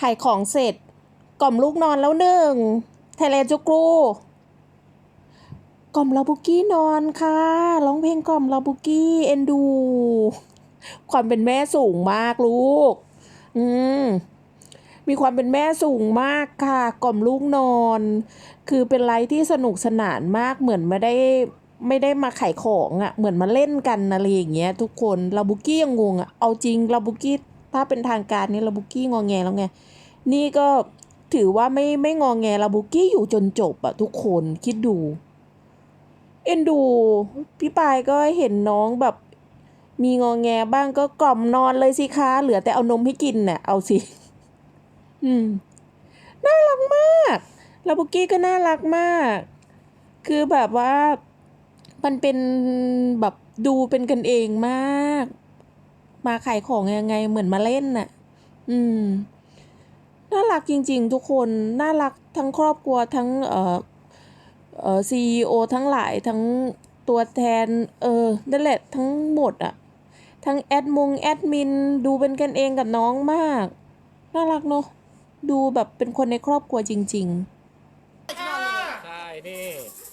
ขายของเสร็จ กล่อมลูกนอนแล้วหนึ่งไทยแลจุกรูกล่อมลาบุกี้นอนค่ะร้องเพลงกล่อมลาบุกี้เอ็นดู ความเป็นแม่สูงมากลูก อืมมีความเป็นแม่สูงมากค่ะ กล่อมลูกนอน คือเป็นไลฟ์ที่สนุกสนานมากเหมือนไม่ได้ไม่ได้มาขายของอะ่ะ เหมือนมาเล่นกันอะไรอย่างเงี้ยทุกคนลาบุกี้ยังงงอะ่ะเอาจริงลาบุกี้ ถ้าเป็นทางการนี่ลาบุกี้งอแงแล้วไง นี่ก็ถือว่าไม่ไม่งอแงลาบุกี้อยู่จนจบอะทุกคนคิดดู เอ็นดู พี่ปายก็เห็นน้องแบบมีงอแงบ้างก็กล่อมนอนเลยสิคะ เหลือแต่เอานมให้กินเนี่ยเอาสิ อืม น่ารักมากลาบุกี้ก็น่ารักมาก คือแบบว่ามันเป็นแบบดูเป็นกันเองมาก มาขายของยังไงเหมือนมาเล่นน่ะ อืม น่ารักจริง ๆ ทุกคน น่ารักทั้งครอบครัวทั้งเอ่อเอ่อซีอทั้งหลายทั้งตัวแทน เออนั่นแหละทั้งหมดอะทั้งแอดมงแอดมิน ดูเป็นกันเองกับน้องมาก น่ารักเนอะดูแบบเป็นคนในครอบครัวจริงใช่นี่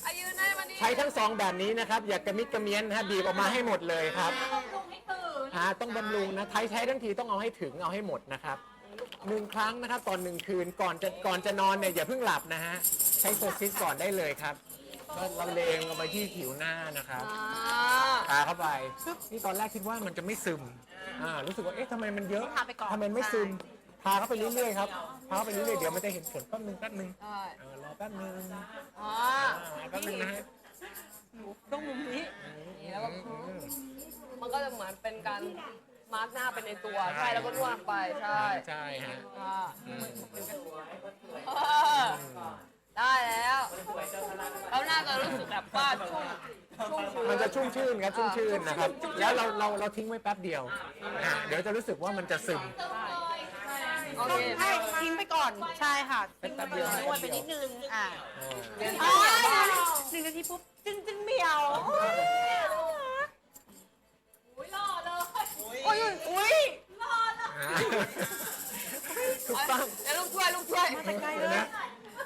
อายุได้มานี่ใช้ทั้งสองแบบนี้นะครับ อย่ากระมิดกระเมียนนะฮะบีบออกมาให้หมดเลยครับอ่า ต้องบำรุงนะใช้ใช้ทั้งทีต้องเอาให้ถึงเอาให้หมดนะครับหนึ่งครั้งนะครับตอนหนึ่งคืนก่อนจะก่อนจะนอนเนี่ยอย่าเพิ่งหลับนะฮะใช้โซซิสก่อนได้เลยครับก็เราเลงลงไปที่ผิวหน้านะครับทาเข้าไปนี่ตอนแรกคิดว่ามันจะไม่ซึมอ่ารู้สึกว่าเอ๊ะทำไมมันเยอะทาไปก่อนทำไมไม่ซึมทาเข้าไปเรื่อยๆครับทาเข้าไปเรื่อยๆเดี๋ยวมันจะเห็นผลแป๊บนึงแป๊บนึงใช่เออรอแป๊บนึงอ๋ออ่าแป๊บนึงนะฮะต้องมุมนี้นี่แล้วก็ การมาร์กหน้าไปในตัว ใช่ แล้วก็นวดไป ใช่ใช่ฮะอ่าอืมเออได้แล้วแล้วหน้าจะรู้สึกแบบว่าชุ่มชุ่มชื้น มันจะชุ่มชื่นครับชุ่มชื่นนะครับแล้วเราเราเราทิ้งไว้แป๊บเดียวอ่าเดี๋ยวจะรู้สึกว่ามันจะซึม โอเคให้ทิ้งไปก่อนใช่ค่ะแป๊บเดียวนวดไปนิดนึงอะอ่าอ๋อหนึ่งนาทีปุ๊บจึงจึงเหมียว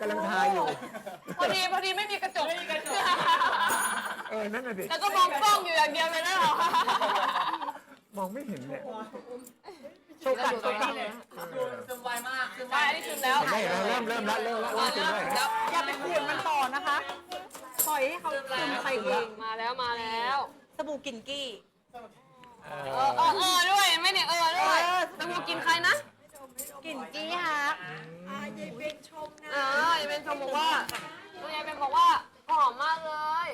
กำลังทาอยู่ พอดีพอดีไม่มีกระจก เออ นั่นน่ะดิ แล้วก็มองกล้องอยู่อย่างเดียวเลยนะเรามองไม่เห็นเนี่ยโชว์กัดโชว์กัดซึมไวมากซึมไวอันนี้ซึมแล้วเห็นไหมเห็นไหมเริ่มเริ่มแล้วเริ่มแล้วเริ่มซึมแล้วเห็นไหมแล้วอย่าไปขูดมันต่อนะคะ ปล่อยให้เขาซึมไปเองมาแล้วมาแล้ว สบู่กลิ่นกี้ เอเออเออเออด้วยไม่เนี่ยเออด้วยตะมูกินใครนะ กลิ่นกี้ฮะอ่ายายเบนชมบอกว่าตัวยายเบนบอกว่าหอมมากเลย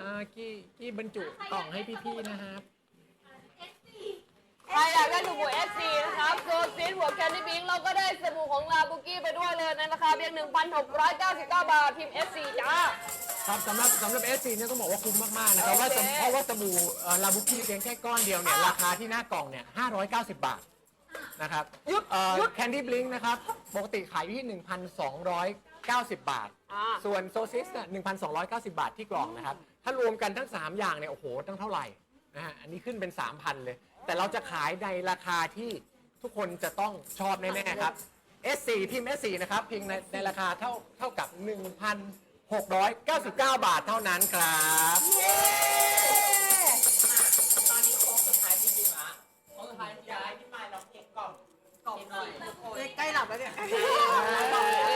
อ่ากี้กี้บรรจุกล่องให้พี่ๆนะครับใครอยากได้สบู่เอสซีนะครับโซซิสหัวแคนดี้บิงเราก็ได้สบู่ของลาบุกี้ไปด้วยเลยในราคาเพียง 1,699 บาทพิมพ์ S4 จ้าครับสำหรับสำหรับเอสซีเนี่ยต้องบอกว่าคุ้มมากๆนะครับว่าโอเคเพราะว่าสบู่ลาบุกี้เพียงแค่ก้อนเดียวเนี่ยราคาที่หน้ากล่องเนี่ย590 บาท นะครับแคนดี้บลิงนะครับ ปกติขายอยู่ที่ 1,290 บาท อ่า ส่วนโซซิสเนี่ย1,290 บาทที่กล่องนะครับ ถ้ารวมกันทั้ง 3 อย่างเนี่ย โอ้โห ตั้งเท่าไหร่นะฮะ อันนี้ขึ้นเป็น 3,000 เลย แต่เราจะขายในราคาที่ทุกคนจะต้องชอบแน่ๆครับ S4 พิมพ์ S4 นะครับเพียงในในราคาเท่าเท่ากับ 1,699 บาทเท่านั้นครับใกล้หลับแล้วเนี่ย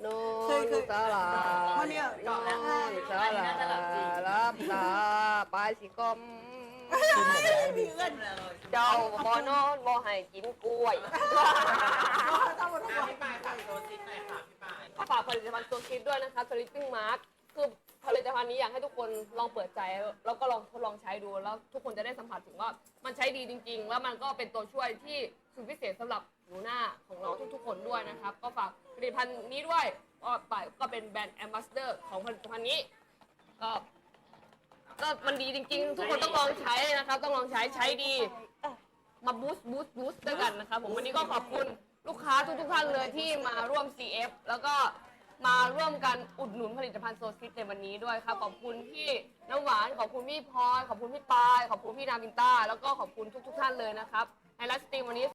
โนนุตาลาวันนี้โนนุตาลารับตาปลายสีกลมเจ้าบ่นอนบ่ให้กินกล้วยต้องมาทุกวันก็ฝากผลิตภัณฑ์ตัวคิดด้วยนะคะสลิปปิ้งมาร์ค ลองเปิดใจแล้วก็ลองทดลองใช้ดูแล้วทุกคนจะได้สัมผัสถึงว่ามันใช้ดีจริง ๆ แล้วมันก็เป็นตัวช่วยที่สุดพิเศษสำหรับหนูหน้าของเราทุกๆ คนด้วยนะครับ ก็ฝากผลิตภัณฑ์นี้ด้วยก็ไปก็เป็นแบรนด์แอมบาสเดอร์ของผลิตภัณฑ์นี้ก็ก็มันดีจริง ๆ ทุกคนต้องลองใช้นะครับ ต้องลองใช้ใช้ดี มาบูสต์บูสต์บูสต์ด้วยกันนะครับผมวันนี้ก็ขอบคุณลูกค้าทุกๆท่านเลยที่มาร่วม CF แล้วก็ มาร่วมกันอุดหนุนผลิตภัณฑ์โซซิสในวันนี้ด้วยครับขอบคุณพี่น้ำหวานขอบคุณพี่พลอยขอบคุณพี่ปายขอบคุณพี่นาวินต้าแล้วก็ขอบคุณทุก ๆ ท่านเลยนะครับไอรัสตรีมวันนี้